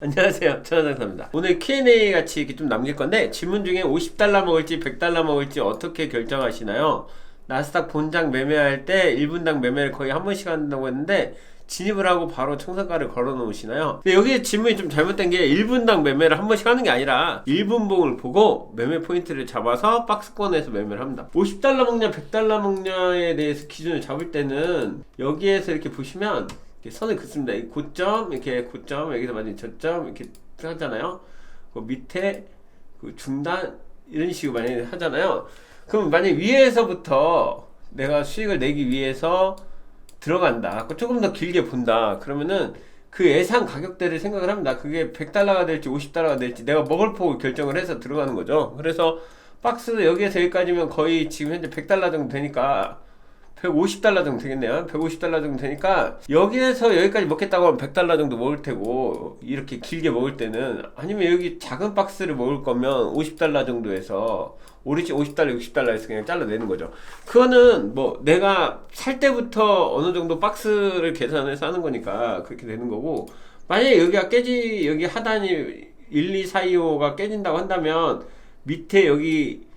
안녕하세요. 천하장사입니다. 오늘 Q&A 같이 이렇게 좀 남길 건데 질문 중에 50달러 먹을지 100달러 먹을지 어떻게 결정하시나요? 나스닥 본장 매매할 때 1분당 매매를 거의 한 번씩 한다고 했는데 진입을 하고 바로 청산가를 걸어 놓으시나요? 근데 여기 질문이 좀 잘못된 게 1분당 매매를 한 번씩 하는 게 아니라 1분봉을 보고 매매 포인트를 잡아서 박스권에서 매매를 합니다. 50달러 먹냐 100달러 먹냐에 대해서 기준을 잡을 때는 여기에서 이렇게 보시면 이렇게 선을 긋습니다. 이 고점 이렇게 고점 여기서 만약 저점 이렇게 하잖아요. 그 밑에 그 중단 이런 식으로 많이 하잖아요. 그럼 만약 위에서부터 내가 수익을 내기 위해서 들어간다. 그 조금 더 길게 본다. 그러면은 그 예상 가격대를 생각을 합니다. 그게 100달러가 될지 50달러가 될지 내가 먹을 폭을 결정을 해서 들어가는 거죠. 그래서 박스 여기에서 여기까지면 거의 지금 현재 100달러 정도 되니까 150달러 정도 되겠네요. 150달러 정도 되니까 여기에서 여기까지 먹겠다고 하면 100달러 정도 먹을 테고 이렇게 길게 먹을 때는 아니면 여기 작은 박스를 먹을 거면 50달러 정도에서 오리지 50달러, 60달러에서 그냥 잘라내는 거죠. 그거는 뭐 내가 살 때부터 어느 정도 박스를 계산해서 하는 거니까 그렇게 되는 거고 만약에 여기가 깨지 여기 하단이 1, 2, 4, 2, 5가 깨진다고 한다면 밑에 여기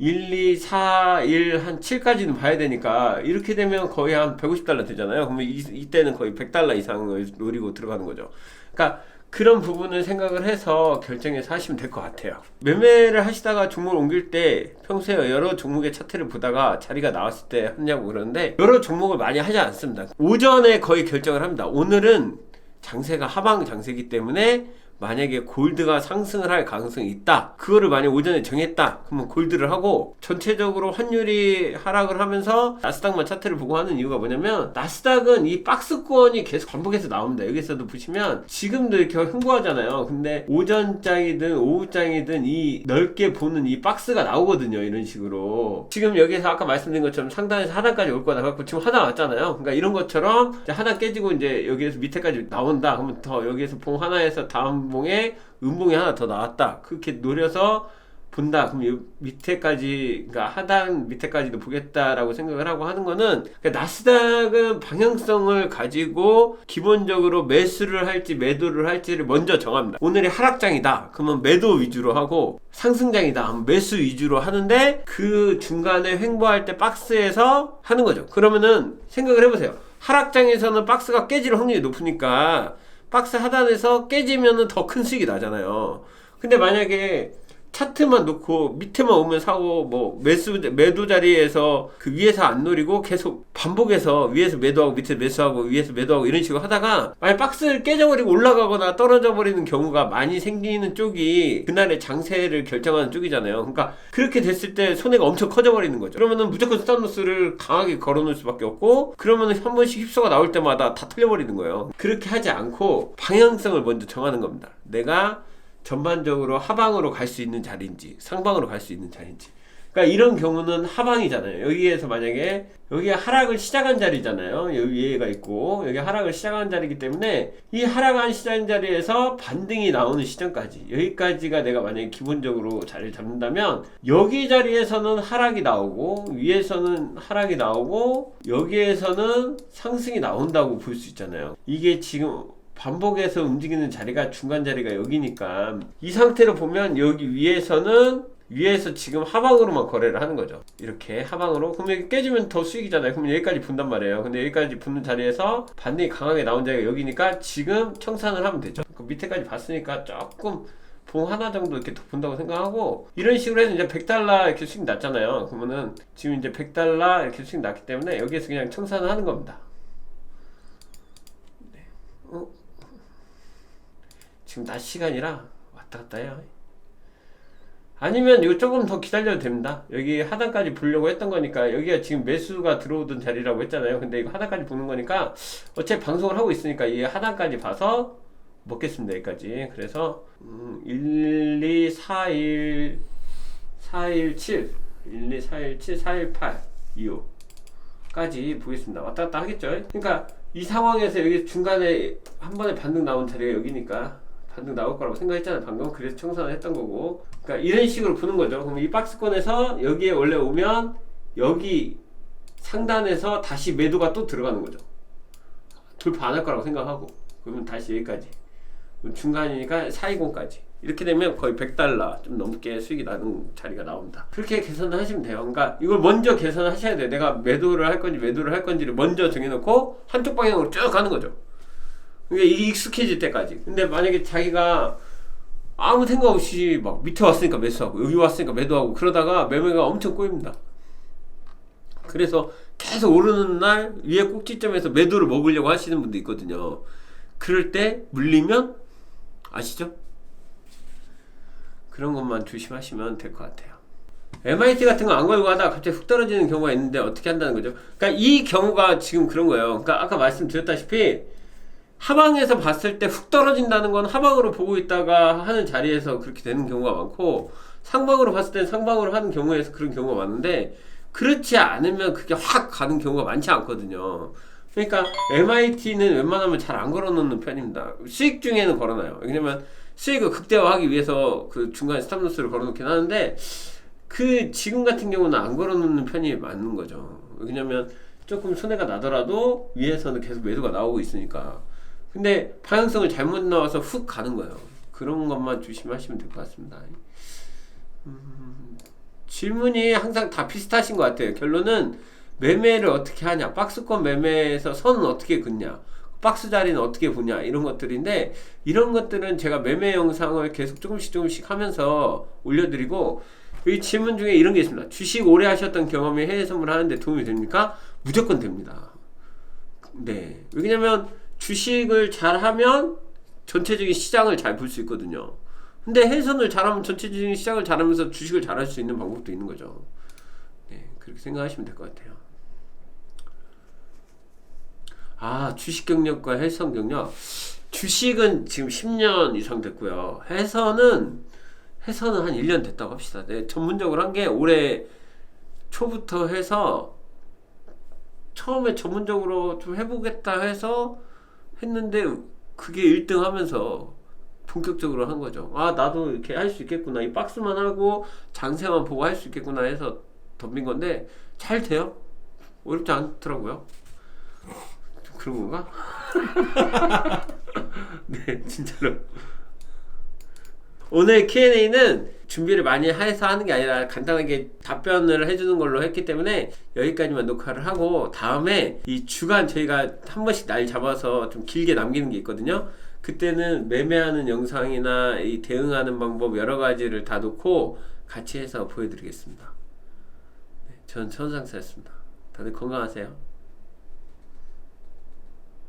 1, 2, 4, 1, 한 7까지는 봐야 되니까 이렇게 되면 거의 한 150달러 되잖아요. 그러면 이, 이때는 거의 100달러 이상을 노리고 들어가는 거죠. 그러니까 그런 부분을 생각을 해서 결정해서 하시면 될 것 같아요. 매매를 하시다가 종목을 옮길 때 평소에 여러 종목의 차트를 보다가 자리가 나왔을 때 하냐고 그러는데 여러 종목을 많이 하지 않습니다. 오전에 거의 결정을 합니다. 오늘은 장세가 하방 장세기 때문에 만약에 골드가 상승을 할 가능성이 있다. 그거를 만약 오전에 정했다. 그러면 골드를 하고 전체적으로 환율이 하락을 하면서 나스닥만 차트를 보고 하는 이유가 뭐냐면 나스닥은 이 박스권이 계속 반복해서 나옵니다. 여기서도 보시면 지금도 이렇게 흥부하잖아요. 근데 오전장이든 오후장이든 이 넓게 보는 이 박스가 나오거든요. 이런 식으로. 지금 여기서 아까 말씀드린 것처럼 상단에서 하단까지 올 거다. 갖고 지금 하단 왔잖아요. 그러니까 이런 것처럼 하단 깨지고 이제 여기에서 밑에까지 나온다. 그러면 더 여기에서 봉 하나에서 다음 봉에 음봉이 하나 더 나왔다. 그렇게 노려서 본다. 그럼 이 밑에까지, 그러니까 하단 밑에까지도 보겠다라고 생각을 하고 하는 거는 그러니까 나스닥은 방향성을 가지고 기본적으로 매수를 할지 매도를 할지를 먼저 정합니다. 오늘이 하락장이다. 그러면 매도 위주로 하고 상승장이다. 매수 위주로 하는데 그 중간에 횡보할 때 박스에서 하는 거죠. 그러면은 생각을 해보세요. 하락장에서는 박스가 깨질 확률이 높으니까 박스 하단에서 깨지면은 더 큰 수익이 나잖아요. 근데 만약에 차트만 놓고 밑에만 오면 사고 뭐 매수 매도 자리에서 그 위에서 안 노리고 계속 반복해서 위에서 매도하고 밑에 매수하고 위에서 매도하고 이런 식으로 하다가 만약 박스를 깨져버리고 올라가거나 떨어져 버리는 경우가 많이 생기는 쪽이 그날의 장세를 결정하는 쪽이잖아요. 그러니까 그렇게 됐을 때 손해가 엄청 커져 버리는 거죠. 그러면은 무조건 스탑로스를 강하게 걸어 놓을 수밖에 없고 그러면은 한 번씩 휩소가 나올 때마다 다 틀려 버리는 거예요. 그렇게 하지 않고 방향성을 먼저 정하는 겁니다. 내가 전반적으로 하방으로 갈 수 있는 자리인지 상방으로 갈 수 있는 자리인지. 그러니까 이런 경우는 하방이잖아요. 여기에서 만약에 여기가 하락을 시작한 자리잖아요. 여기 얘가 있고 여기 하락을 시작한 자리이기 때문에 이 하락한 시작 자리에서 반등이 나오는 시점까지 여기까지가 내가 만약에 기본적으로 자리를 잡는다면 여기 자리에서는 하락이 나오고 위에서는 하락이 나오고 여기에서는 상승이 나온다고 볼 수 있잖아요. 이게 지금 반복해서 움직이는 자리가 중간 자리가 여기니까 이 상태로 보면 여기 위에서는 위에서 지금 하방으로만 거래를 하는 거죠. 이렇게 하방으로 그럼 여기 깨지면 더 수익이잖아요. 그럼 여기까지 분단 말이에요. 근데 여기까지 붙는 자리에서 반등이 강하게 나온 자리가 여기니까 지금 청산을 하면 되죠. 그 밑에까지 봤으니까 조금 봉 하나 정도 이렇게 더 본다고 생각하고 이런 식으로 해서 이제 100달러 이렇게 수익 났잖아요. 그러면은 지금 이제 100달러 이렇게 수익 났기 때문에 여기에서 그냥 청산을 하는 겁니다. 네. 어? 지금 낮 시간이라 왔다 갔다 해요. 아니면 이거 조금 더 기다려도 됩니다. 여기 하단까지 보려고 했던 거니까 여기가 지금 매수가 들어오던 자리라고 했잖아요. 근데 이거 하단까지 보는 거니까 어차피 방송을 하고 있으니까 이 하단까지 봐서 먹겠습니다. 여기까지. 그래서 음, 1, 2, 4, 1, 4, 1, 7, 1, 2, 4, 1, 7, 4, 1, 8, 2, 5까지 보겠습니다. 왔다 갔다 하겠죠. 그러니까 이 상황에서 여기 중간에 한 번에 반등 나온 자리가 여기니까 반등 나올 거라고 생각했잖아요. 방금 그래서 청산을 했던 거고. 그러니까 이런 식으로 보는 거죠. 그럼 이 박스권에서 여기에 원래 오면 여기 상단에서 다시 매도가 또 들어가는 거죠. 돌파 안 할 거라고 생각하고 그러면 다시 여기까지 중간이니까 420까지 이렇게 되면 거의 100달러 좀 넘게 수익이 나는 자리가 나옵니다. 그렇게 계산을 하시면 돼요. 그러니까 이걸 먼저 계산을 하셔야 돼요. 내가 매도를 할 건지 매도를 할 건지를 먼저 정해놓고 한쪽 방향으로 쭉 가는 거죠. 이게 익숙해질 때까지. 근데 만약에 자기가 아무 생각 없이 막 밑에 왔으니까 매수하고 여기 왔으니까 매도하고 그러다가 매매가 엄청 꼬입니다. 그래서 계속 오르는 날 위에 꼭지점에서 매도를 먹으려고 하시는 분도 있거든요. 그럴 때 물리면 아시죠? 그런 것만 조심하시면 될 것 같아요. MIT 같은 거 안 걸고 하다가 갑자기 훅 떨어지는 경우가 있는데 어떻게 한다는 거죠? 그러니까 이 경우가 지금 그런 거예요. 그러니까 아까 말씀드렸다시피 하방에서 봤을 때 훅 떨어진다는 건 하방으로 보고 있다가 하는 자리에서 그렇게 되는 경우가 많고 상방으로 봤을 땐 상방으로 하는 경우에서 그런 경우가 많은데 그렇지 않으면 그게 확 가는 경우가 많지 않거든요. 그러니까 MIT는 웬만하면 잘 안 걸어놓는 편입니다. 수익 중에는 걸어놔요. 왜냐면 수익을 극대화하기 위해서 그 중간에 스탑로스를 걸어놓긴 하는데 그 지금 같은 경우는 안 걸어놓는 편이 맞는 거죠. 왜냐면 조금 손해가 나더라도 위에서는 계속 매도가 나오고 있으니까. 근데 방향성을 잘못 나와서 훅 가는 거예요. 그런 것만 조심하시면 될 것 같습니다. 음, 질문이 항상 다 비슷하신 것 같아요. 결론은 매매를 어떻게 하냐, 박스권 매매에서 선은 어떻게 긋냐, 박스 자리는 어떻게 보냐 이런 것들인데 이런 것들은 제가 매매 영상을 계속 조금씩 조금씩 하면서 올려드리고 이 질문 중에 이런 게 있습니다. 주식 오래 하셨던 경험이 해외 선물 하는데 도움이 됩니까? 무조건 됩니다. 네. 왜냐면 주식을 잘하면 전체적인 시장을 잘 볼 수 있거든요. 근데 해선을 잘하면 전체적인 시장을 잘하면서 주식을 잘할 수 있는 방법도 있는 거죠. 네, 그렇게 생각하시면 될 것 같아요. 아, 주식 경력과 해선 경력. 주식은 지금 10년 이상 됐고요. 해선은 해선은 한 1년 됐다고 합시다. 네, 전문적으로 한 게 올해 초부터 해서 처음에 전문적으로 좀 해보겠다 해서 했는데 그게 1등 하면서 본격적으로 한 거죠. 아, 나도 이렇게 할 수 있겠구나. 이 박스만 하고 장세만 보고 할 수 있겠구나 해서 덤빈 건데 잘 돼요. 어렵지 않더라고요. 좀 그런 건가? 네, 진짜로. 오늘 Q&A는 준비를 많이 해서 하는 게 아니라 간단하게 답변을 해주는 걸로 했기 때문에 여기까지만 녹화를 하고 다음에 이 주간 저희가 한 번씩 날 잡아서 좀 길게 남기는 게 있거든요. 그때는 매매하는 영상이나 이 대응하는 방법 여러 가지를 다 놓고 같이 해서 보여드리겠습니다. 네, 전 천상사였습니다. 다들 건강하세요.